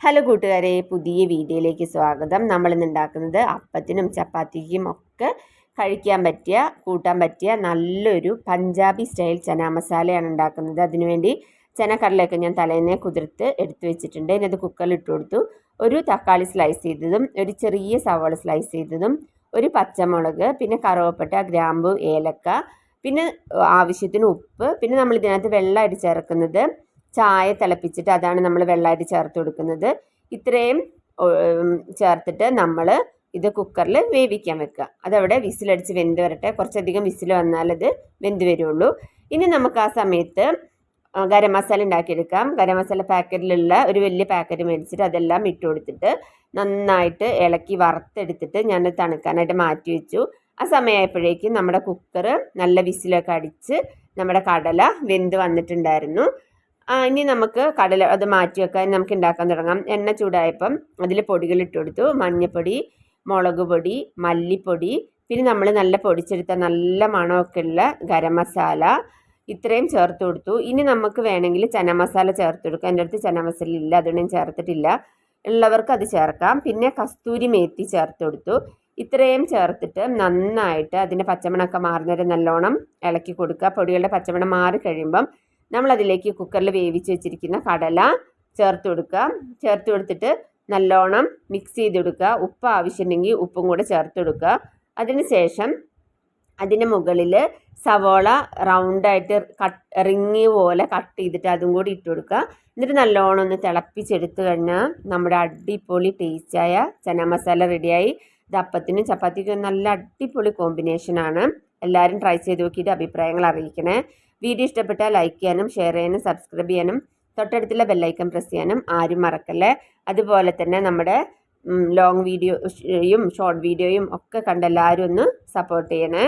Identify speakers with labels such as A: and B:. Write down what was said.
A: Hello കൂട്ടുകാരെ പുതിയ വീഡിയോയിലേക്ക് സ്വാഗതം. നമ്മൾ ഇന്ന് ഉണ്ടാക്കുന്നത് അപ്പത്തിനും ചപ്പാത്തിക്കും ഒക്കെ കഴിക്കാൻ പറ്റിയ കൂട്ടാൻ പറ്റിയ നല്ലൊരു പഞ്ചാബി സ്റ്റൈൽ ചന മസാലയാണ് ഉണ്ടാക്കുന്നത്. അതിനുവേണ്ടി ചനക്കടലയൊക്കെ ഞാൻ തലേന്നെ കുതിർത്ത് എടുത്തു വെച്ചിട്ടുണ്ട്. ഇനി അത് കുക്കറിൽ ഇട്ട് കൊടുത്തു. ഒരു തക്കാളി സ്ലൈസ് ചെയ്തതും ഒരു ചെറിയ സവാള സ്ലൈസ് ചെയ്തതും ഒരു പച്ചമുളക് പിന്നെ കറുവപ്പട്ട ഗ്രാമ്പു ഏലക്ക പിന്നെ ആവശ്യത്തിന് ഉപ്പ് പിന്നെ നമ്മൾ ഇതിനകത്ത് വെള്ളമായിട്ട് ചേർക്കുന്നത് ചായ തിളപ്പിച്ചിട്ട് അതാണ് നമ്മൾ വെള്ളമായിട്ട് ചേർത്ത് കൊടുക്കുന്നത്. ഇത്രയും ചേർത്തിട്ട് നമ്മൾ ഇത് കുക്കറിൽ വേവിക്കാൻ വെക്കുക. അതവിടെ വിസിലടിച്ച് വെന്ത് വരട്ടെ. കുറച്ചധികം വിസിൽ വന്നാൽ അത് വെന്ത് വരുള്ളൂ. ഇനി നമുക്ക് ആ സമയത്ത് ഗരം മസാല ഉണ്ടാക്കിയെടുക്കാം. ഗരം മസാല പാക്കറ്റിലുള്ള ഒരു വലിയ പാക്കറ്റ് മേടിച്ചിട്ട് അതെല്ലാം ഇട്ട് കൊടുത്തിട്ട് നന്നായിട്ട് ഇളക്കി വറുത്തെടുത്തിട്ട് ഞാൻ തണുക്കാനായിട്ട് മാറ്റി വെച്ചു. ആ സമയമായപ്പോഴേക്കും നമ്മുടെ കുക്കർ നല്ല വിസിലൊക്കെ അടിച്ച് നമ്മുടെ കടല വെന്ത് വന്നിട്ടുണ്ടായിരുന്നു. ഇനി നമുക്ക് കടല അത് മാറ്റി വെക്കാൻ നമുക്ക് ഉണ്ടാക്കാൻ തുടങ്ങാം. എണ്ണ ചൂടായപ്പം അതിൽ പൊടികൾ ഇട്ട് കൊടുത്തു. മഞ്ഞൾപ്പൊടി മുളക് പൊടി മല്ലിപ്പൊടി പിന്നെ നമ്മൾ നല്ല പൊടിച്ചെടുത്ത നല്ല മണമൊക്കെ ഉള്ള ഗരം മസാല ഇത്രയും ചേർത്ത് കൊടുത്തു. ഇനി നമുക്ക് വേണമെങ്കിൽ ചന മസാല ചേർത്ത് കൊടുക്കാം. എന്റെ അടുത്ത് ചന മസാല ഇല്ല അതുകൊണ്ട് ഞാൻ ചേർത്തിട്ടില്ല. ഉള്ളവർക്ക് അത് ചേർക്കാം. പിന്നെ കസ്തൂരി മേത്തി ചേർത്ത് കൊടുത്തു. ഇത്രയും ചേർത്തിട്ട് നന്നായിട്ട് അതിന്റെ പച്ചമണമൊക്കെ മാറുന്നവരെ നല്ലോണം ഇളക്കി കൊടുക്കുക. പൊടികളുടെ പച്ചമണം മാറി കഴിയുമ്പം നമ്മളതിലേക്ക് കുക്കറിൽ വേവിച്ച് വെച്ചിരിക്കുന്ന കടല ചേർത്ത് കൊടുക്കുക. ചേർത്ത് കൊടുത്തിട്ട് നല്ലോണം മിക്സ് ചെയ്ത് കൊടുക്കുക. ഉപ്പ് ആവശ്യമുണ്ടെങ്കിൽ ഉപ്പും കൂടെ ചേർത്ത് കൊടുക്കുക. അതിന് ശേഷം അതിന് മുകളിൽ സവോള റൗണ്ടായിട്ട് കട്ട് റിങ് പോലെ കട്ട് ചെയ്തിട്ട് അതും കൂടി ഇട്ട് കൊടുക്കുക. എന്നിട്ട് നല്ലോണം ഒന്ന് തിളപ്പിച്ചെടുത്ത് കഴിഞ്ഞാൽ നമ്മുടെ അടിപൊളി ടേസ്റ്റായ ചന മസാല റെഡിയായി ഇത് അപ്പത്തിനും ചപ്പാത്തിക്കും നല്ല അടിപൊളി കോമ്പിനേഷനാണ് എല്ലാവരും ട്രൈ ചെയ്ത് നോക്കിയിട്ട് അഭിപ്രായങ്ങൾ അറിയിക്കണേ. വീഡിയോ ഇഷ്ടപ്പെട്ടാൽ ലൈക്ക് ചെയ്യാനും ഷെയർ ചെയ്യാനും സബ്സ്ക്രൈബ് ചെയ്യാനും തൊട്ടടുത്തുള്ള ബെല്ലൈക്കൺ പ്രസ് ചെയ്യാനും ആരും മറക്കല്ലേ? അതുപോലെ തന്നെ നമ്മുടെ ലോങ് വീഡിയോയും ഷോർട്ട് വീഡിയോയും ഒക്കെ കണ്ട് എല്ലാവരും ഒന്ന് സപ്പോർട്ട് ചെയ്യണേ.